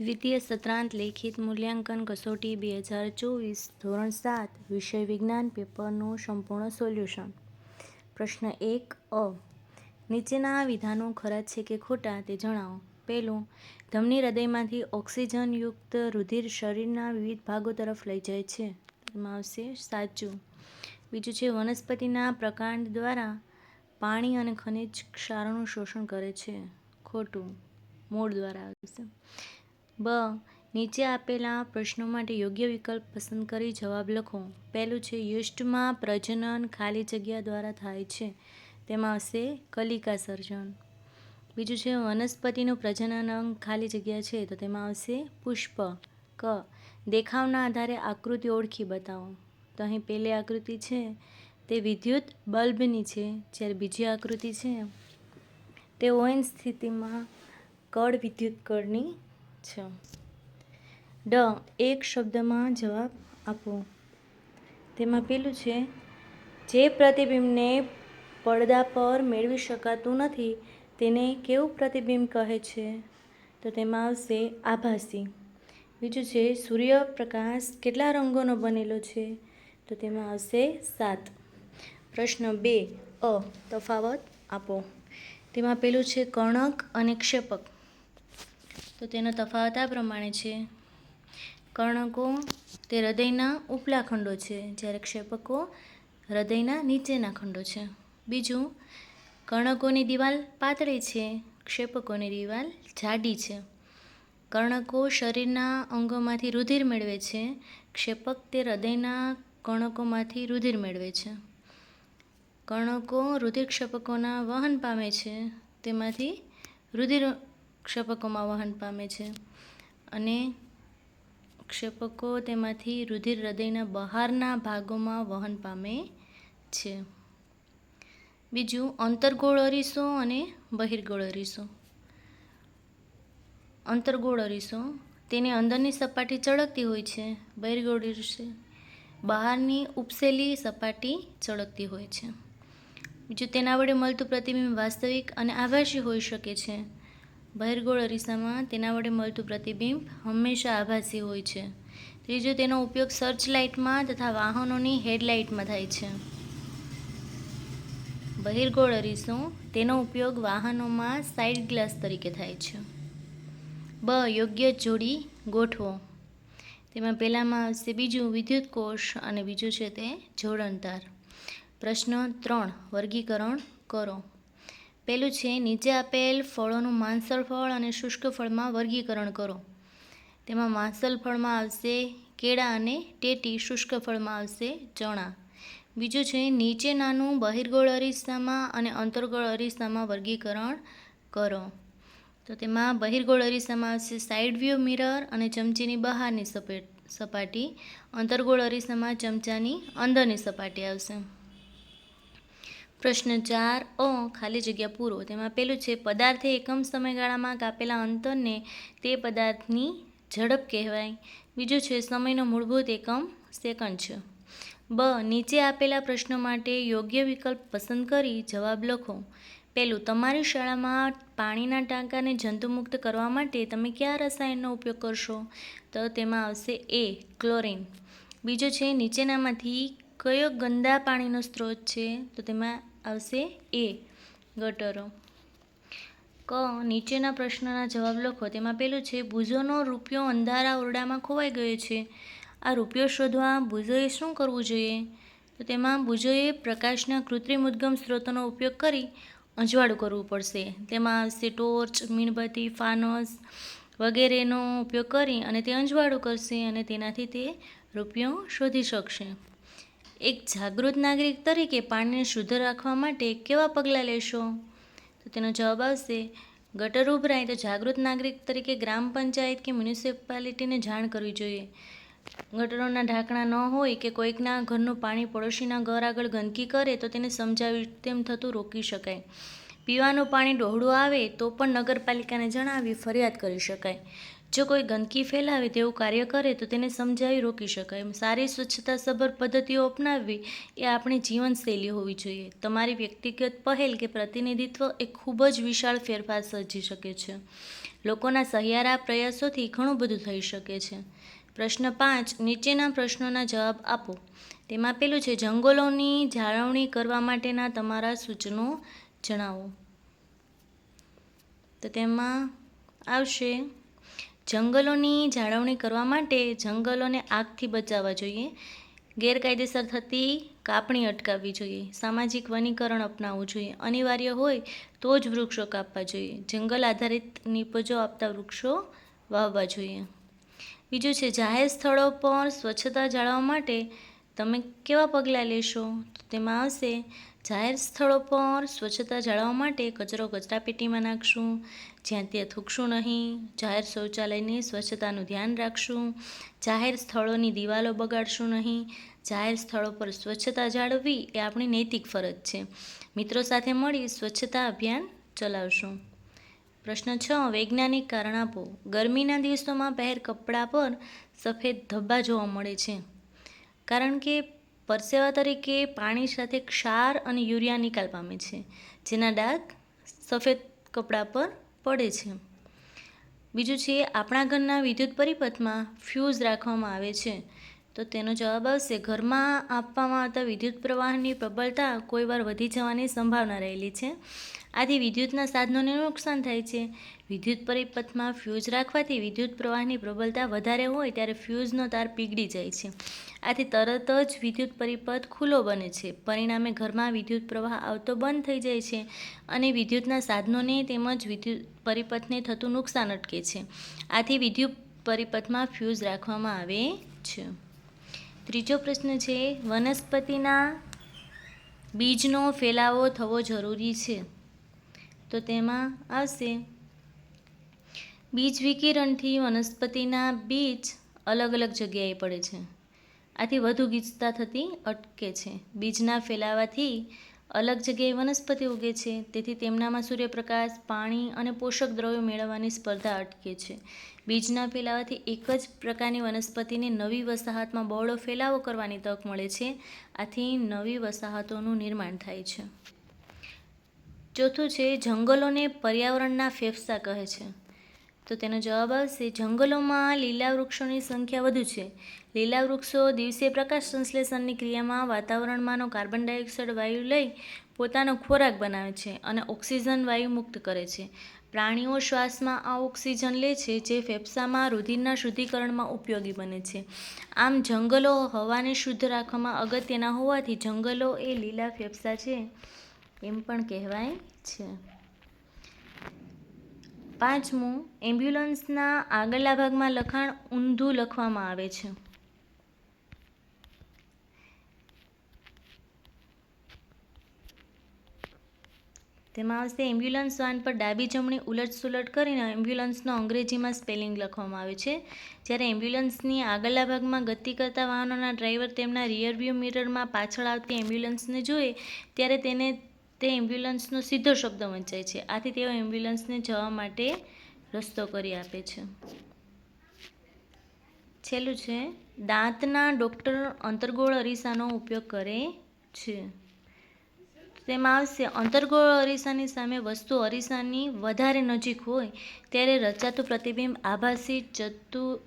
દ્વિતીય સત્રાંત લેખિત મૂલ્યાંકન કસોટી બે હજાર ચોવીસ, ધોરણ સાત, વિષય વિજ્ઞાન પેપરનું સંપૂર્ણ સોલ્યુશન. પ્રશ્ન એક, અ. નીચેના વિધાનો ખરા છે કે ખોટા તે જણાવો. પહેલું, ધમની હૃદયમાંથી ઓક્સિજનયુક્ત રુધિર શરીરના વિવિધ ભાગો તરફ લઈ જાય છે. એમાં આવશે સાચું. બીજું છે, વનસ્પતિના પ્રકાંડ દ્વારા પાણી અને ખનિજ ક્ષારોનું શોષણ કરે છે. ખોટું. મૂળ દ્વારા આવશે. બ. નીચે આપેલા પ્રશ્નો માટે યોગ્ય વિકલ્પ પસંદ કરી જવાબ લખો. પહેલું છે, યુષ્ટમાં પ્રજનન ખાલી જગ્યા દ્વારા થાય છે. તેમાં આવશે કલિકા સર્જન. બીજું છે, વનસ્પતિનું પ્રજનન અંગ ખાલી જગ્યા છે તો તેમાં આવશે પુષ્પ. ક. દેખાવના આધારે આકૃતિ ઓળખી બતાવો. તો અહીં પહેલી આકૃતિ છે, તે વિદ્યુત બલ્બની છે, જ્યારે બીજી આકૃતિ છે, તે ઓએન સ્થિતિમાં કળ વિદ્યુત કળની છે ડ, એક શબ્દમાં જવાબ આપો. તેમાં પેલું છે, જે પ્રતિબિંબને પડદા પર મેળવી શકાતું નથી, તેને કેવું પ્રતિબિંબ કહે છે? તો તેમાં આવશે, આભાસી. બીજું છે, સૂર્યપ્રકાશ કેટલા રંગોનો બનેલો છે? તો તેમાં આવશે, સાત. પ્રશ્ન બે, અ તફાવત આપો. તેમાં પેલું છે કર્ણક અને ક્ષેપક તો તેનો તફાવત આ પ્રમાણે છે. કર્ણકો તે હૃદયના ઉપલા ખંડો છે, જ્યારે ક્ષેપકો હૃદયના નીચેના ખંડો છે. બીજું, કર્ણકોની દિવાલ પાતળી છે, ક્ષેપકોની દિવાલ જાડી છે. કર્ણકો શરીરના અંગોમાંથી રુધિર મેળવે છે, ક્ષેપક તે હૃદયના કર્ણકોમાંથી રુધિર મેળવે છે. કર્ણકો રુધિર ક્ષેપકોના વહન પામે છે, તેમાંથી રુધિર ક્ષેપકોમાં વહન પામે છે. અને ક્ષેપકો તેમાંથી રુધિર હૃદયના બહારના ભાગોમાં વહન પામે છે. બીજું, અંતર્ગોળ અરીસો અને બહિર્ગોળ અરીસો. અંતર્ગોળ અરીસો તેની અંદરની સપાટી ચળકતી હોય છે, બહિર્ગોળ અરીસો બહારની ઉપસેલી સપાટી ચળકતી હોય છે. બીજું, તેના વડે મળતું પ્રતિબિંબ વાસ્તવિક અને આભાસી હોઈ શકે છે. બહિર્ગોળ અરીસામાં તેના વડે મળતું પ્રતિબિંબ હંમેશા આભાસી હોય છે. ત્રીજો, તેનો ઉપયોગ સર્ચ લાઇટમાં તથા વાહનોની હેડલાઇટમાં થાય છે. બહિર્ગોળ અરીસો તેનો ઉપયોગ વાહનોમાં સાઇડ ગ્લાસ તરીકે થાય છે. બ, યોગ્ય જોડી ગોઠવો. તેમાં પહેલામાં આવશે બીજું વિદ્યુત કોષ અને બીજું છે તે જોડણતાર. પ્રશ્ન ત્રણ, વર્ગીકરણ કરો. પહેલું છે, નીચે આપેલ ફળોનું માંસળ ફળ અને શુષ્ક ફળમાં વર્ગીકરણ કરો. તેમાં માંસલ ફળમાં આવશે કેળા અને ટેટી, શુષ્ક ફળમાં આવશે ચણા. બીજું છે નીચેનાનું બહિર્ગોળ અરીસામાં અને અંતર્ગોળ અરીસામાં વર્ગીકરણ કરો. તો તેમાં બહિર્ગોળ અરીસામાં આવશે સાઇડ વ્યૂ મિરર અને ચમચીની બહારની સપેટ, સપાટી. અંતર્ગોળ અરીસામાં ચમચાની અંદરની સપાટી આવશે. પ્રશ્ન ચાર, અ, ખાલી જગ્યા પૂરો. તેમાં પેલું છે, પદાર્થે એકમ સમયગાળામાં કાપેલા અંતરને તે પદાર્થની ઝડપ કહેવાય. બીજું છે, સમયનો મૂળભૂત એકમ સેકન્ડ છે. બ, નીચે આપેલા પ્રશ્નો માટે યોગ્ય વિકલ્પ પસંદ કરી જવાબ લખો. પહેલું તમારી શાળામાં પાણીના ટાંકાને જંતુમુક્ત કરવા માટે તમે કયા રસાયણનો ઉપયોગ કરશો? તો તેમાં આવશે, એ, ક્લોરિન. બીજો છે, નીચેનામાંથી કયો ગંદા પાણીનો સ્ત્રોત છે? તો તેમાં આવશે એ ગટરો. ક, નીચેના પ્રશ્નના જવાબ લખો. તેમાં પેલું છે, ભુજોનો રૂપિયો અંધારા ઓરડામાં ખોવાઈ ગયો છે. આ રૂપિયો શોધવા ભુજોએ શું કરવું જોઈએ? તો તેમાં ભુજોએ પ્રકાશના કૃત્રિમ ઉદ્ગમ સ્ત્રોતોનો ઉપયોગ કરી અજવાળું કરવું પડશે. તેમાં આવશે ટોર્ચ, મીણબત્તી, ફાનસ વગેરેનો ઉપયોગ કરી અને તે અંજવાળું કરશે અને તેનાથી તે રૂપિયો શોધી શકશે. એક જાગૃત નાગરિક તરીકે પાણીને શુદ્ધ રાખવા માટે કેવા પગલાં લેશો? તો તેનો જવાબ આવશે, ગટર ઉભરાય તો જાગૃત નાગરિક તરીકે ગ્રામ પંચાયત કે મ્યુનિસિપાલિટીને જાણ કરવી જોઈએ. ગટરોના ઢાંકણા ન હોય કે કોઈકના ઘરનું પાણી પડોશીના ઘર આગળ ગંદકી કરે તો તેને સમજાવી તેમ થતું રોકી શકાય. પીવાનું પાણી ડહોળું આવે તો પણ નગરપાલિકાને જણાવી ફરિયાદ કરી શકાય. જો કોઈ ગંદકી ફેલાવે તેવું કાર્ય કરે તો તેને સમજાવી રોકી શકાય. સારી સ્વચ્છતા સભર પદ્ધતિઓ અપનાવવી એ આપણી જીવનશૈલી હોવી જોઈએ. તમારી વ્યક્તિગત પહેલ કે પ્રતિનિધિત્વ એ ખૂબ જ વિશાળ ફેરફાર સર્જી શકે છે. લોકોના સહિયારા પ્રયાસોથી ઘણું બધું થઈ શકે છે. પ્રશ્ન પાંચ, નીચેના પ્રશ્નોના જવાબ આપો. તેમાં પેલું છે, જંગલોની જાળવણી કરવા માટેના તમારા સૂચનો જણાવો. તો તેમાં આવશે જંગલોની જાળવણી કરવા માટે જંગલોને આગથી બચાવવા જોઈએ. ગેરકાયદેસર થતી કાપણી અટકાવવી જોઈએ. સામાજિક વનીકરણ અપનાવવું જોઈએ. અનિવાર્ય હોય તો જ વૃક્ષો કાપવા જોઈએ. જંગલ આધારિત નિપજો આપતા વૃક્ષો વાવવા જોઈએ. બીજું છે, જાહેર સ્થળો પર સ્વચ્છતા જાળવવા માટે તમે કેવા પગલાં લેશો? તો તેમાં આવશે જાહેર સ્થળો પર સ્વચ્છતા જાળવવા માટે કચરો કચરાપેટીમાં નાખશું, જ્યાં ત્યાં થૂકશું નહીં. જાહેર શૌચાલયની સ્વચ્છતાનું ધ્યાન રાખશું. જાહેર સ્થળોની દિવાલો બગાડશું નહીં. જાહેર સ્થળો પર સ્વચ્છતા જાળવવી એ આપણી નૈતિક ફરજ છે. મિત્રો સાથે મળી સ્વચ્છતા અભિયાન ચલાવશું. પ્રશ્ન છ, વૈજ્ઞાનિક કારણ આપો. ગરમીના દિવસોમાં પહેર કપડાં પર સફેદ ધબ્બા જોવા મળે છે. કારણ કે પરસેવા તરીકે પાણી સાથે ક્ષાર અને યુરિયા નિકાલ પામે છે, જેના ડાઘ સફેદ કપડાં પર પડે છે. બીજું છે, આપણા ઘરના વિદ્યુત પરિપથમાં ફ્યુઝ રાખવામાં આવે છે. તો તેનો જવાબ આવશે, ઘરમાં આપવામાં આવતા વિદ્યુત પ્રવાહની પ્રબળતા કોઈવાર વધી જવાની સંભાવના રહેલી છે. આથી વિદ્યુતના સાધનોને નુકસાન થાય છે. વિદ્યુત પરિપથમાં ફ્યુઝ રાખવાથી વિદ્યુત પ્રવાહની પ્રબળતા વધારે હોય ત્યારે ફ્યુઝનો તાર પીગળી જાય છે. આથી તરત જ વિદ્યુત પરિપથ ખુલ્લો બને છે. પરિણામે ઘરમાં વિદ્યુત પ્રવાહ આવતો બંધ થઈ જાય છે અને વિદ્યુતના સાધનોને તેમજ વિદ્યુત પરિપથને થતું નુકસાન અટકે છે. આથી વિદ્યુત પરિપથમાં ફ્યુઝ રાખવામાં આવે છે. ત્રીજો પ્રશ્ન છે, વનસ્પતિના બીજનો ફેલાવો થવો જરૂરી છે? તો તેમાં આવશે. બીજ વિકિરણથી વનસ્પતિના બીજ અલગ અલગ જગ્યાએ પડે છે. આથી વધુ ગીચતા થતી અટકે છે. બીજના ફેલાવાથી અલગ જગ્યાએ વનસ્પતિ ઉગે છે. તેથી તેમનામાં સૂર્યપ્રકાશ, પાણી અને પોષક દ્રવ્યો મેળવવાની સ્પર્ધા અટકે છે. બીજના ફેલાવાથી એક જ પ્રકારની વનસ્પતિને નવી વસાહતમાં બહોળો ફેલાવો કરવાની તક મળે છે. આથી નવી વસાહતોનું નિર્માણ થાય છે. ચોથું છે, જંગલોને પર્યાવરણના ફેફસા કહે છે. તો તેનો જવાબ આવશે, જંગલોમાં લીલા વૃક્ષોની સંખ્યા વધુ છે. લીલા વૃક્ષો દિવસે પ્રકાશ સંશ્લેષણની ક્રિયામાં વાતાવરણમાંનો કાર્બન ડાયોક્સાઇડ વાયુ લઈ પોતાનો ખોરાક બનાવે છે અને ઓક્સિજન વાયુ મુક્ત કરે છે. પ્રાણીઓ શ્વાસમાં આ ઓક્સિજન લે છે, જે ફેફસામાં રુધિરના શુદ્ધિકરણમાં ઉપયોગી બને છે. આમ જંગલો હવાને શુદ્ધ રાખવામાં અગત્યના હોવાથી જંગલો એ લીલા ફેફસા છે, એમ પણ કહેવાય છે. પાંચમું, એમ્બ્યુલન્સના આગળના ભાગમાં લખાણ ઊંધું લખવામાં આવે છે. તેમાં આવશે, એમ્બ્યુલન્સ વાન પર ડાબી જમણી ઉલટ સુલટ કરીને એમ્બ્યુલન્સનો અંગ્રેજીમાં સ્પેલિંગ લખવામાં આવે છે. જ્યારે એમ્બ્યુલન્સની આગળના ભાગમાં ગતિ કરતા વાહનોના ડ્રાઈવર તેમના રિયરવ્યૂ મિરરમાં પાછળ આવતી એમ્બ્યુલન્સને જોઈએ ત્યારે તેને તે એમ્બ્યુલન્સનો સીધો શબ્દ વંચાય છે. આથી તેઓ એમ્બ્યુલન્સને જવા માટે રસ્તો કરી આપે છે. છેલ્લું છે, દાંતના ડૉક્ટર અંતર્ગોળ અરીસાનો ઉપયોગ કરે છે. તેમાં આવશે, અંતર્ગોળ અરીસાની સામે વસ્તુ અરીસાની વધારે નજીક હોય ત્યારે રચાતું પ્રતિબિંબ આભાસી જતું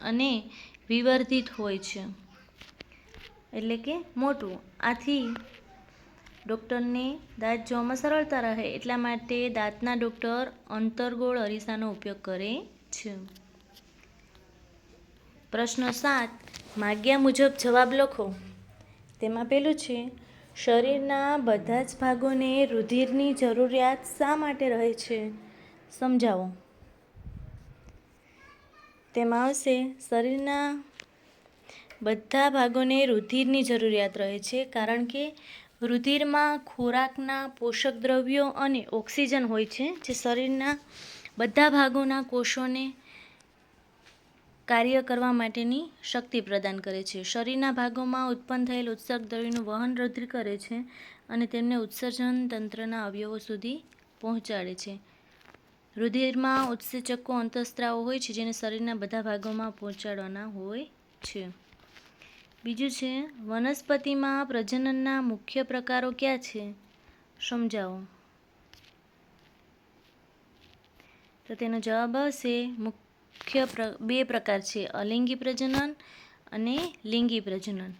અને વિવર્ધિત હોય છે. એટલે કે મોટું. આથી ડૉક્ટરને દાંત જોવામાં સરળતા રહે એટલા માટે દાંતના ડૉક્ટર અંતરગોળ અરીસાનો ઉપયોગ કરે છે. પ્રશ્ન સાત, માગ્યા મુજબ જવાબ લખો. તેમાં પેલું છે, શરીરના બધા જ ભાગોને રુધિરની જરૂરિયાત શા માટે રહે છે સમજાવો. તેમાં આવશે, શરીરના બધા ભાગોને રુધિરની જરૂરિયાત રહે છે કારણ કે રુધિરમાં ખોરાકના પોષક દ્રવ્યો અને ઓક્સિજન હોય છે, જે શરીરના બધા ભાગોના કોષોને કાર્ય કરવા માટેની શક્તિ પ્રદાન કરે છે. શરીરના ભાગોમાં ઉત્પન્ન થયેલ ઉત્સર્ગ દ્રવ્યનું વહન રુધિર કરે છે અને તેમને ઉત્સર્જન તંત્રના અવયવો સુધી પહોંચાડે છે. રુધિરમાં ઉત્સેચકો, અંતઃસ્ત્રાવો હોય છે, જેને શરીરના બધા ભાગોમાં પહોંચાડવાના હોય છે. બીજું છે, વનસ્પતિમાં પ્રજનનના મુખ્ય પ્રકારો ક્યાં છે? સમજાવો. તો તેનો જવાબ આવશે, મુખ્ય બે પ્રકાર છે, અલિંગી પ્રજનન અને લિંગી પ્રજનન.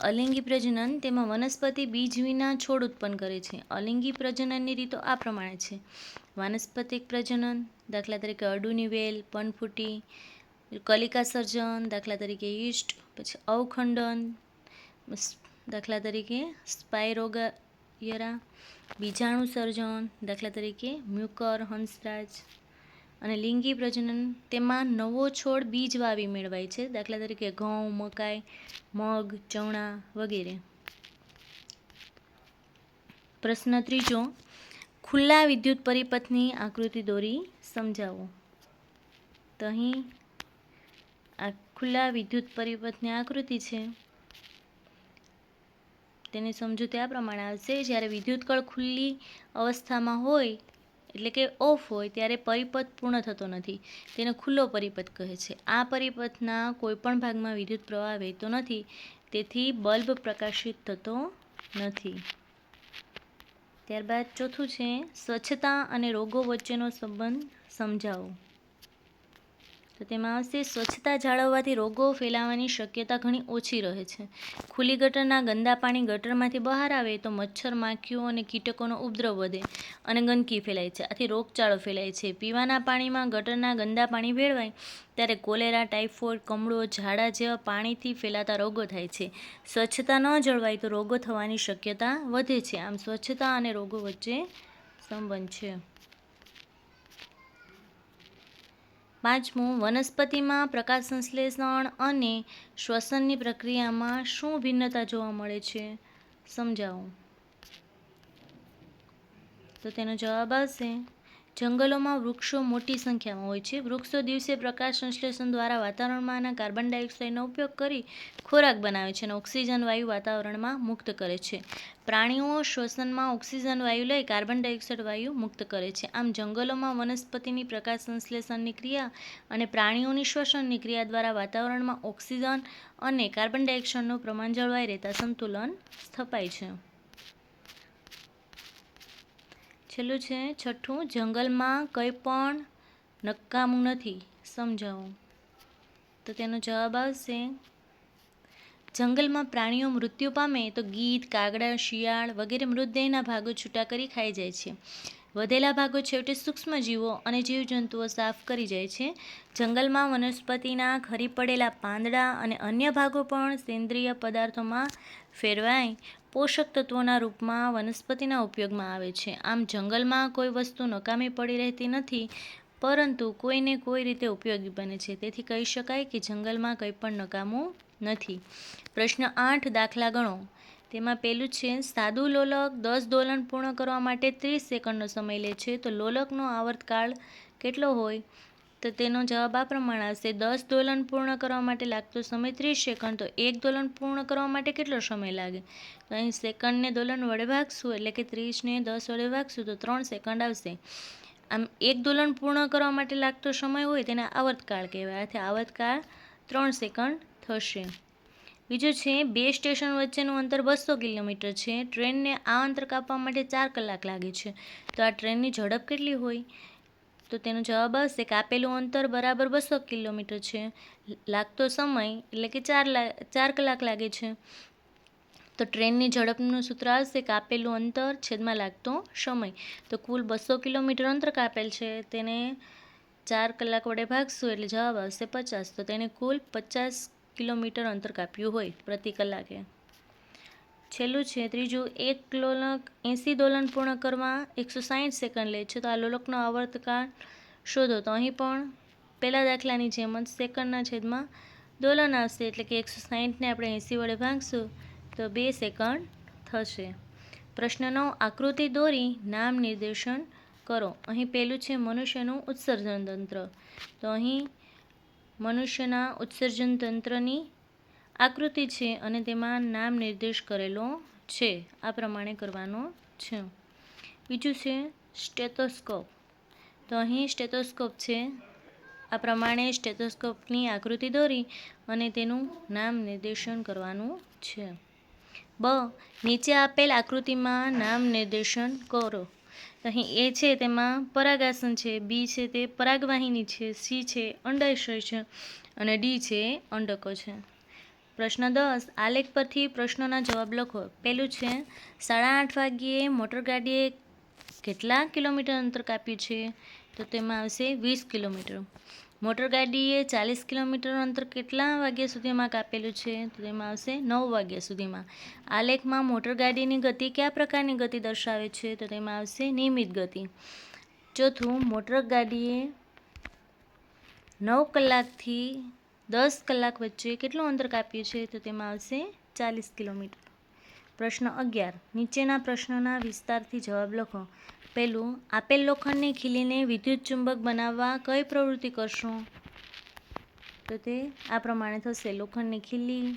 અલિંગી પ્રજનન તેમાં વનસ્પતિ બીજ વિના છોડ ઉત્પન્ન કરે છે. અલિંગી પ્રજનનની રીતો આ પ્રમાણે છે. વાનસ્પતિક પ્રજનન, દાખલા તરીકે અડુની વેલ, પનફૂટી કલિકા સર્જન, દાખલા તરીકે ઈસ્ટ પછી અવખંડન દાખલા તરીકે સ્પાયરોગયરા, બીજાણુ સર્જન, દાખલા તરીકે મ્યુકર, હંસરાજ અને લિંગી પ્રજનન. તેમાં નવો છોડ બીજ વાવી મેળવાય છે, દાખલા તરીકે ઘઉં, મકાઈ, મગ, ચણા વગેરે. પ્રશ્ન ત્રીજો, ખુલ્લા વિદ્યુત પરિપથની આકૃતિ દોરી સમજાવો. તો અહીં ખુલ્લા વિદ્યુત પરિપથની આકૃતિ છે. તેની સમજૂતી આ પ્રમાણે આવશે, જ્યારે વિદ્યુત કળ ખુલ્લી અવસ્થામાં હોય, એટલે કે ઓફ હોય, ત્યારે પરિપથ પૂર્ણ થતો નથી. તેને ખુલ્લો પરિપથ કહે છે. આ પરિપથના કોઈપણ ભાગમાં વિદ્યુત પ્રવાહ વહેતો નથી, તેથી બલ્બ પ્રકાશિત થતો નથી. ત્યારબાદ ચોથું છે, સ્વચ્છતા અને રોગો વચ્ચેનો સંબંધ સમજાવો. તો તેમાં આવશે, સ્વચ્છતા જાળવવાથી રોગો ફેલાવાની શક્યતા ઘણી ઓછી રહે છે. ખુલ્લી ગટરના ગંદા પાણી ગટરમાંથી બહાર આવે તો મચ્છર, માખીઓ અને કીટકોનો ઉપદ્રવ વધે અને ગંદકી ફેલાય છે. આથી રોગચાળો ફેલાય છે. પીવાના પાણીમાં ગટરના ગંદા પાણી ભેળવાય ત્યારે કોલેરા ટાઇફોઇડ કમળો, ઝાડા જેવા પાણીથી ફેલાતા રોગો થાય છે. સ્વચ્છતા ન જળવાય તો રોગો થવાની શક્યતા વધે છે. આમ સ્વચ્છતા અને રોગો વચ્ચે સંબંધ છે. પાંચમું વનસ્પતિમાં પ્રકાશ સંશ્લેષણ અને શ્વસનની પ્રક્રિયામાં શું ભિન્નતા જોવા મળે છે, સમજાવો? તો તેનો જવાબ આવશે જંગલોમાં વૃક્ષો મોટી સંખ્યામાં હોય છે. વૃક્ષો દિવસે પ્રકાશ સંશ્લેષણ દ્વારા વાતાવરણમાંના કાર્બન ડાયોક્સાઇડનો ઉપયોગ કરી ખોરાક બનાવે છે અને ઓક્સિજન વાયુ વાતાવરણમાં મુક્ત કરે છે. પ્રાણીઓ શ્વસનમાં ઓક્સિજન વાયુ લઈ કાર્બન ડાયોક્સાઇડ વાયુ મુક્ત કરે છે. આમ જંગલોમાં વનસ્પતિની પ્રકાશ સંશ્લેષણની ક્રિયા અને પ્રાણીઓની શ્વસનની ક્રિયા દ્વારા વાતાવરણમાં ઓક્સિજન અને કાર્બન ડાયોક્સાઇડનું પ્રમાણ જળવાઈ રહેતા સંતુલન સ્થપાય છે. છેલ્લું છે, છઠ્ઠું, જંગલમાં કંઈ પણ નકામું નથી. સમજાવો. તો તેનો જવાબ આવશે, જંગલમાં પ્રાણીઓ મૃત્યુ પામે તો ગીધ, કાગડા, શિયાળ વગેરે મૃતદેહના ભાગો છૂટા કરી ખાઈ જાય છે. વધેલા ભાગો છેવટે સૂક્ષ્મજીવો અને જીવજંતુઓ સાફ કરી જાય છે. જંગલમાં વનસ્પતિના ખરી પડેલા પાંદડા અને અન્ય ભાગો પણ સેન્દ્રિય પદાર્થોમાં ફેરવાઈ પોષક તત્વોના રૂપમાં વનસ્પતિના ઉપયોગમાં આવે છે. આમ જંગલમાં કોઈ વસ્તુ નકામી પડી રહેતી નથી, પરંતુ કોઈને કોઈ રીતે ઉપયોગી બને છે. તેથી કહી શકાય કે જંગલમાં કંઈ પણ નકામું નથી. પ્રશ્ન આઠ, દાખલા ગણો. તેમાં પહેલું છે, સાદું લોલક દસ દોલન પૂર્ણ કરવા માટે ત્રીસ સેકન્ડનો સમય લે છે. તો લોલકનો આવર્તકાળ કેટલો હોય? તો તેનો જવાબ આ પ્રમાણે આવશે. દસ દોલન પૂર્ણ કરવા માટે લાગતો સમય ત્રીસ સેકન્ડ, તો એક દોલન પૂર્ણ કરવા માટે કેટલો સમય લાગે? તો અહીં સેકન્ડને દોલન વડે ભાગશું, એટલે કે ત્રીસને દસ વડે ભાગશું, તો ત્રણ સેકન્ડ આવશે. આમ એક દોલન પૂર્ણ કરવા માટે લાગતો સમય હોય તેને આવર્તકાળ કહેવાય. આથી આવર્તકાળ ત્રણ સેકન્ડ થશે. બીજું છે, બે સ્ટેશન વચ્ચેનું અંતર બસો કિલોમીટર છે. ટ્રેનને આ અંતર કાપવા માટે ચાર કલાક લાગે છે. તો આ ટ્રેનની ઝડપ કેટલી હોય? તો તેનો જવાબ આવશે કે આપેલું અંતર બરાબર બસો કિલોમીટર છે. લાગતો સમય એટલે કે ચાર ચાર કલાક લાગે છે. તો ટ્રેનની ઝડપનું સૂત્ર આવશે કે આપેલું અંતર છેદમાં લાગતો સમય. તો કુલ બસો કિલોમીટર અંતર કાપેલ છે. તેને ચાર કલાક વડે ભાગશું એટલે જવાબ આવશે પચાસ. તો તેને કુલ પચાસ કિલોમીટર અંતર કાપ્યું હોય પ્રતિ કલાકે. છેલ્લું છે, ત્રીજું, એક લોલક એંસી દોલન પૂર્ણ કરવા એકસો સાહીઠ સેકન્ડ લે છે. તો આ લોલકનો આવર્તકાળ શોધો. તો અહીં પણ પહેલા દાખલાની જેમ જ સેકન્ડના છેદમાં દોલન આવશે, એટલે કે એકસો સાહીઠને આપણે એંસી વડે ભાગશું, તો બે સેકન્ડ થશે. પ્રશ્નનો આકૃતિ દોરી નામ નિર્દેશન કરો. અહીં પહેલું છે, મનુષ્યનું ઉત્સર્જન તંત્ર. તો અહીં મનુષ્યના ઉત્સર્જન તંત્રની આકૃતિ છે અને તેમાં નામ નિર્દેશ કરેલો છે. આ પ્રમાણે કરવાનો છે. બીજું છે સ્ટેથોસ્કોપ. તો અહીં સ્ટેથોસ્કોપ છે. આ પ્રમાણે સ્ટેથોસ્કોપની આકૃતિ દોરી અને તેનું નામ નિર્દેશન કરવાનું છે. બ. નીચે આપેલ આકૃતિમાં નામ નિર્દેશન કરો. અહીં એ છે, તેમાં પરાગાસન છે. બી છે, તે પરાગવાહિની છે. સી છે, અંડાશય છે. અને ડી છે અંડકો છે. પ્રશ્ન દસ, આલેખ પરથી પ્રશ્નોના જવાબ લખો. પહેલું છે, સાડા આઠ વાગ્યે મોટરગાડીએ કેટલા કિલોમીટર અંતર કાપ્યું છે? તો તેમાં આવશે વીસ કિલોમીટર. મોટરગાડીએ ચાલીસ કિલોમીટર અંતર કેટલા વાગ્યા સુધીમાં કાપેલું છે? તો તેમાં આવશે નવ વાગ્યા સુધીમાં. આલેખમાં મોટરગાડીની ગતિ કયા પ્રકારની ગતિ દર્શાવે છે? તો તેમાં આવશે નિયમિત ગતિ. ચોથું મોટરગાડીએ નવ કલાકથી દસ કલાક વચ્ચે કેટલું અંતર કાપ્યું છે તો તેમાં આવશે ચાલીસ કિલોમીટર. પ્રશ્ન અગિયાર. નીચેના પ્રશ્નોના વિસ્તારથી જવાબ લખો. પહેલું, આપેલ લોખંડને ખીલીને વિદ્યુત ચુંબક બનાવવા કઈ પ્રવૃત્તિ કરશો? તો તે આ પ્રમાણે થશે. લોખંડની ખીલી,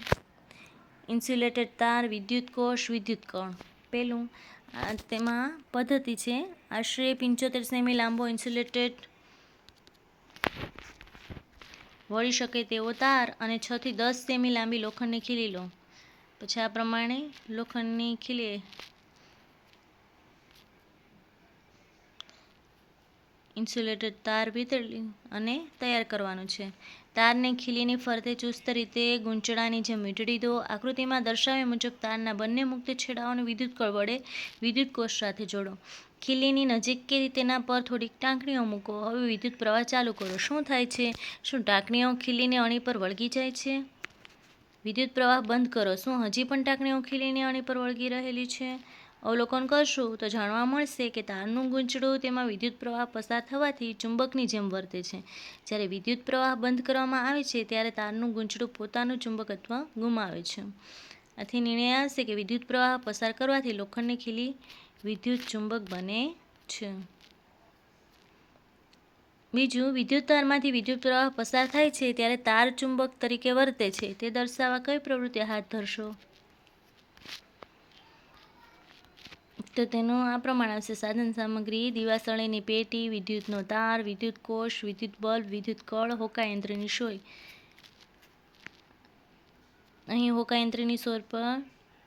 ઇન્સ્યુલેટેડ તાર, વિદ્યુત કોષ, વિદ્યુત કણ. પહેલું તેમાં પદ્ધતિ છે. આશરે પંચોતેર સેમી લાંબો ઇન્સ્યુલેટેડ વળી શકે તેવો તાર અને છથી દસ સેમી લાંબી લોખંડની ખીલી લો. પછી આ પ્રમાણે લોખંડની ખીલી ઇન્સ્યુલેટેડ તાર વીતળી અને તૈયાર કરવાનું છે. તારને ખીલીની ફરતે ચુસ્ત રીતે ગૂંચળાની જેમ વીંટળી દો આકૃતિમાં દર્શાવ્યા મુજબ તારના બંને મુક્ત છેડાઓને વિદ્યુત કળ વડે વિદ્યુત કોષ સાથે જોડો. ખીલીની નજીક કે તેના પર થોડીક ટાંકણીઓ મૂકો. હવે વિદ્યુત પ્રવાહ ચાલુ કરો. શું થાય છે? શું ટાંકણીઓ ખીલીને અણી પર વળગી જાય છે? વિદ્યુત પ્રવાહ બંધ કરો. શું હજી પણ ટાંકણીઓ ખીલીને અણી પર વળગી રહેલી છે? અવલોકન કરશું તો જાણવા મળશે કે તારનું ગૂંચડું તેમાં વિદ્યુત પ્રવાહ પસાર થવાથી ચુંબકની જેમ વર્તે છે. જ્યારે વિદ્યુત પ્રવાહ બંધ કરવામાં આવે છે, ત્યારે તારનું ગૂંચડું પોતાનું ચુંબકત્વ ગુમાવે છે. આથી નિર્ણય આવશે કે વિદ્યુત પ્રવાહ પસાર કરવાથી લોખંડની ખીલી વિદ્યુત ચુંબક બને છે. બીજું, વિદ્યુત તારમાંથી વિદ્યુત પ્રવાહ પસાર થાય છે, ત્યારે તાર ચુંબક તરીકે વર્તે છે. તે દર્શાવવા કઈ પ્રવૃત્તિ હાથ ધરશો? તો તેનું આ પ્રમાણ આવશે. સાધન સામગ્રી, દિવાસળીની પેટી, વિદ્યુતનો તાર વિદ્યુત કોષ વિદ્યુત બલ્બ, વિદ્યુત કળ, હોકાયંત્રની સોય. અહીં હોકાયંત્રની સોર પર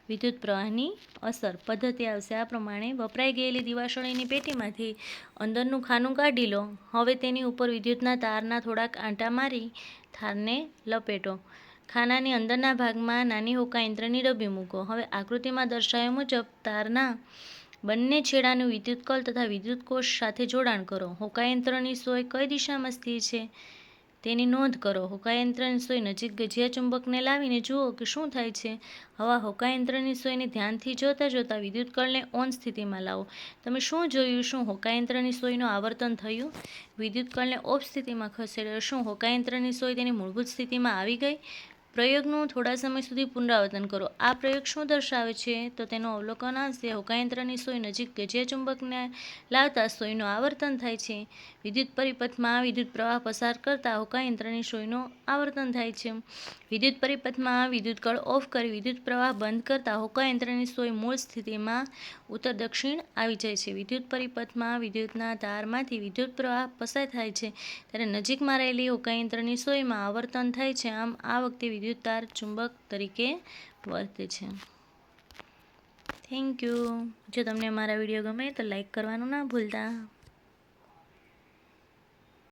વિદ્યુત પ્રવાહની અસર. પદ્ધતિ આવશે આ પ્રમાણે. વપરાઈ ગયેલી દિવાસળીની પેટીમાંથી અંદરનું ખાનું કાઢી લો. હવે તેની ઉપર વિદ્યુતના તારના થોડાક આંટા મારી થારને લપેટો. ખાનાની અંદરના ભાગમાં નાની હોકા યંત્રની ડબ્બી મૂકો. હવે આકૃતિમાં દર્શાવ્યા મુજબ તારના બંને છેડાનું વિદ્યુત કલ તથા વિદ્યુત કોષ સાથે જોડાણ કરો. હોકાયંત્રની સોય કઈ દિશામાં સ્થિર છે તેની નોંધ કરો. હોકાયંત્રની સોય નજીક ગજિયા ચુંબકને લાવીને જુઓ કે શું થાય છે. હવા હોકાયંત્રની સોયને ધ્યાનથી જોતા જોતા વિદ્યુત કળને ઓન સ્થિતિમાં લાવો. તમે શું જોયું? શું હોકાયંત્રની સોયનું આવર્તન થયું? વિદ્યુત કળને ઓફ સ્થિતિમાં ખસેડ્યો. શું હોકાયંત્રની સોય તેની મૂળભૂત સ્થિતિમાં આવી ગઈ? પ્રયોગનું થોડા સમય સુધી પુનરાવર્તન કરો. આ પ્રયોગ શું દર્શાવે છે? તો તેનું અવલોકન આવશે હોકાયંત્રની સોય નજીક કે જે ચુંબકને લાવતા સોયનું આવર્તન થાય છે. વિદ્યુત પરિપથમાં વિદ્યુત પ્રવાહ પસાર કરતા હોકાયંત્રની સોયનું આવર્તન થાય છે. વિદ્યુત પરિપથમાં વિદ્યુત કળ ઓફ કરી વિદ્યુત પ્રવાહ બંધ કરતા હોકાયંત્રની સોય મૂળ સ્થિતિમાં ઉત્તર દક્ષિણ આવી જાય છે. વિદ્યુત પરિપથમાં વિદ્યુતના તારમાંથી વિદ્યુત પ્રવાહ પસાર થાય છે. ત્યારે નજીકમાં રહેલી હોકાયંત્રની સોયમાં આવર્તન થાય છે. આમ, આ વખતે વિદ્યુત તાર ચુંબક તરીકે વર્તે છે. થેન્ક યુ જો તમને મારા વીડિયો ગમે તો લાઈક કરવાનું ના ભૂલતા.